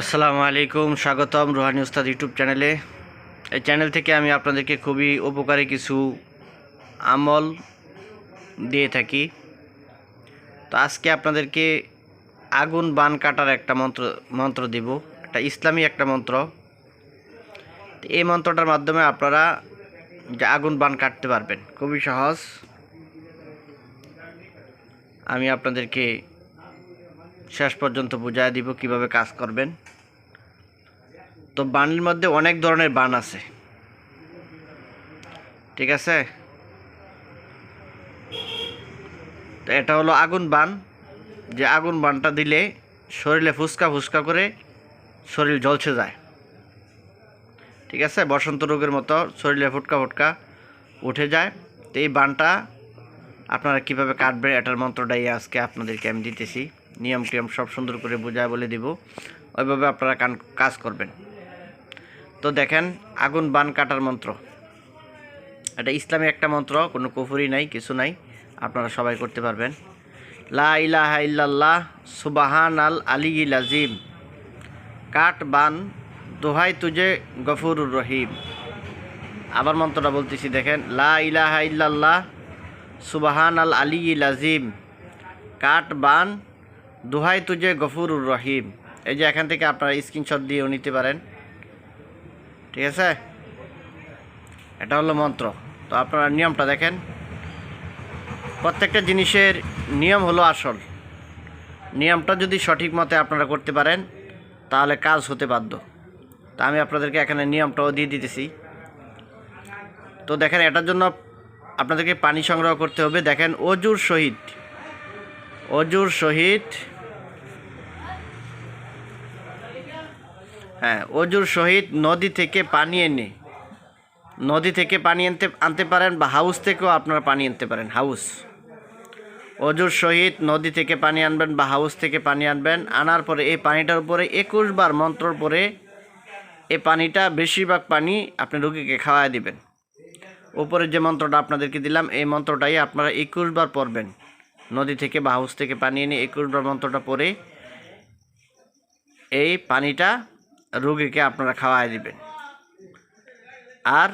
আসসালামু আলাইকুম, স্বাগতম রুহানি উস্তাদ ইউটিউব চ্যানেলে। এই চ্যানেল থেকে আমি আপনাদেরকে খুবই উপকারী কিছু আমল দিয়ে থাকি। তো আজকে আপনাদেরকে আগুন বান কাটার একটা মন্ত্র মন্ত্র দিব, একটা ইসলামী একটা মন্ত্র। এই মন্ত্রটার মাধ্যমে আপনারা যে আগুন বান কাটতে পারবেন, খুবই সহজ। আমি আপনাদেরকে শেষ পর্যন্ত বুঝাই দিব কীভাবে কাজ করবেন। তো বানের মধ্যে অনেক ধরনের বান আছে। ঠিক আছে? তো এটা হলো আগুন বান যে আগুন বানটা দিলে শরীরে ফুসকা ফুসকা করে শরীর জ্বলছে যায়। ঠিক আছে? বসন্ত রোগের মতো শরীরে ফুটকা ফুটকা উঠে যায়। তো এই বানটা আপনারা কীভাবে কাটবেন এটার মন্ত্রটাই আজকে আপনাদেরকে আমি দিতেছি। নিয়ম টিয়ম সব সুন্দর করে বোঝায় বলে দিব। ওইভাবে আপনারা কান, কাজ করবেন। তো দেখেন, আগুন বান কাটার মন্ত্র। এটা ইসলামী একটা মন্ত্র, কোনো কুফুরি নাই, কিছু নাই। আপনারা সবাই করতে পারবেন। লা ইলাহা ইল্লাল্লাহ সুবাহান আল আলী আজিম কাট বান, দোহাই তুজে গফুরুর রহিম। আবার মন্ত্রটা বলতেছি, দেখেন, লা ইলাহা ইল্লাল্লাহ সুবাহান আল আলী আজিম কাট বান দোহাই তুজে গফুরুর রহিম। এই যে এখান থেকে আপনারা স্ক্রিনশট দিয়েও নিতে পারেন। ঠিক আছে? এটা হলো মন্ত্র। তো আপনারা নিয়মটা দেখেন। প্রত্যেকটা জিনিসের নিয়ম হলো আসল। নিয়মটা যদি সঠিক মতে আপনারা করতে পারেন, তাহলে কাজ হতে বাধ্য। তা আমি আপনাদেরকে এখানে নিয়মটাও দিয়ে দিতেছি। তো দেখেন, এটার জন্য আপনাদেরকে পানি সংগ্রহ করতে হবে। দেখেন, অজুর সহিত অজুর সহিত হ্যাঁ অজুর সহিত নদী থেকে পানি এনে, নদী থেকে পানি আনতে আনতে পারেন বা হাউস থেকেও আপনারা পানি আনতে পারেন হাউস অজুর সহিত নদী থেকে পানি আনবেন বা হাউস থেকে পানি আনবেন, আনার পরে এই পানিটার উপরে একুশ বার মন্ত্রর পরে এই পানিটা বেশিরভাগ পানি আপনি রুগীকে খাওয়ায় দিবেন। উপরে যে মন্ত্রটা আপনাদেরকে দিলাম, এই মন্ত্রটাই আপনারা একুশ বার নদী থেকে বা হাউস থেকে পানি এনে একুশ বার মন্ত্রটা পরে এই পানিটা রুগীকে আপনারা খাওয়ায় দিবেন। আর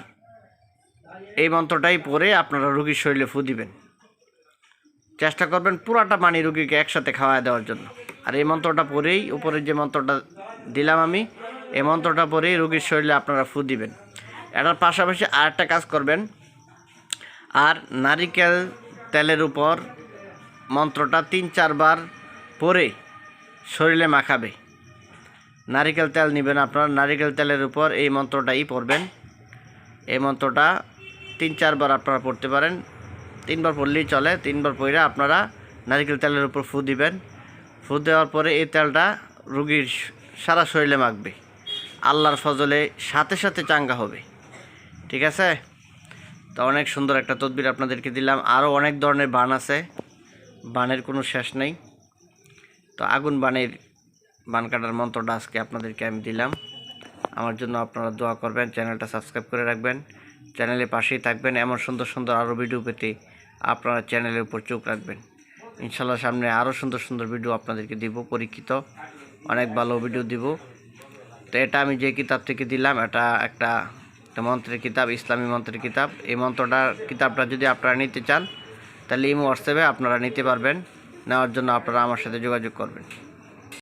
এই মন্ত্রটাই পরে আপনারা রুগীর শরীরে ফু দিবেন। চেষ্টা করবেন পুরাটা পানি রুগীকে একসাথে খাওয়ায় দেওয়ার জন্য। আর এই মন্ত্রটা পরেই উপরে যে মন্ত্রটা দিলাম আমি, এই মন্ত্রটা পরেই রুগীর শরীরে আপনারা ফু দিবেন। এটার পাশাপাশি আর একটা কাজ করবেন, আর নারিকেল তেলের উপর মন্ত্রটা তিন চারবার পরে শরীরে মাখাবে। নারিকেল তেল নেবেন আপনার। নারিকেল তেলের উপর এই মন্ত্রটাই পড়বেন। এই মন্ত্রটা তিন, চারবার আপনারা পড়তে পারেন। তিনবার পড়লেই চলে। তিনবার পড়ে আপনারা নারিকেল তেলের উপর ফু দিবেন। ফু দেওয়ার পরে এই তেলটা রুগীর সারা শরীরে মাখবে। আল্লাহর ফজলে সাথে সাথে চাঙ্গা হবে। ঠিক আছে? তো অনেক সুন্দর একটা তদবির আপনাদেরকে দিলাম। আরও অনেক ধরনের বান আছে। বানের কোনো শেষ নেই। তো আগুন বানের বান কাটার মন্ত্রটা আজকে আপনাদেরকে আমি দিলাম। আমার জন্য আপনারা দোয়া করবেন, চ্যানেলটা সাবস্ক্রাইব করে রাখবেন। চ্যানেলের পাশেই থাকবেন, এমন সুন্দর সুন্দর আরও ভিডিও পেতে আপনারা চ্যানেলের উপর চোখ রাখবেন। ইনশাল্লাহ সামনে আরও সুন্দর সুন্দর ভিডিও আপনাদেরকে দিব, পরীক্ষিত। অনেক ভালো ভিডিও দিব। তো এটা আমি যে কিতাব থেকে দিলাম, এটা একটা মন্ত্রের কিতাব, ইসলামী মন্ত্রের কিতাব। এই মন্ত্রটা, কিতাবটা যদি আপনারা নিতে চান, তাহলে ইমো হোয়াটসঅ্যাপে আপনারা নিতে পারবেন। নেওয়ার জন্য আপনারা আমার সাথে যোগাযোগ করবেন।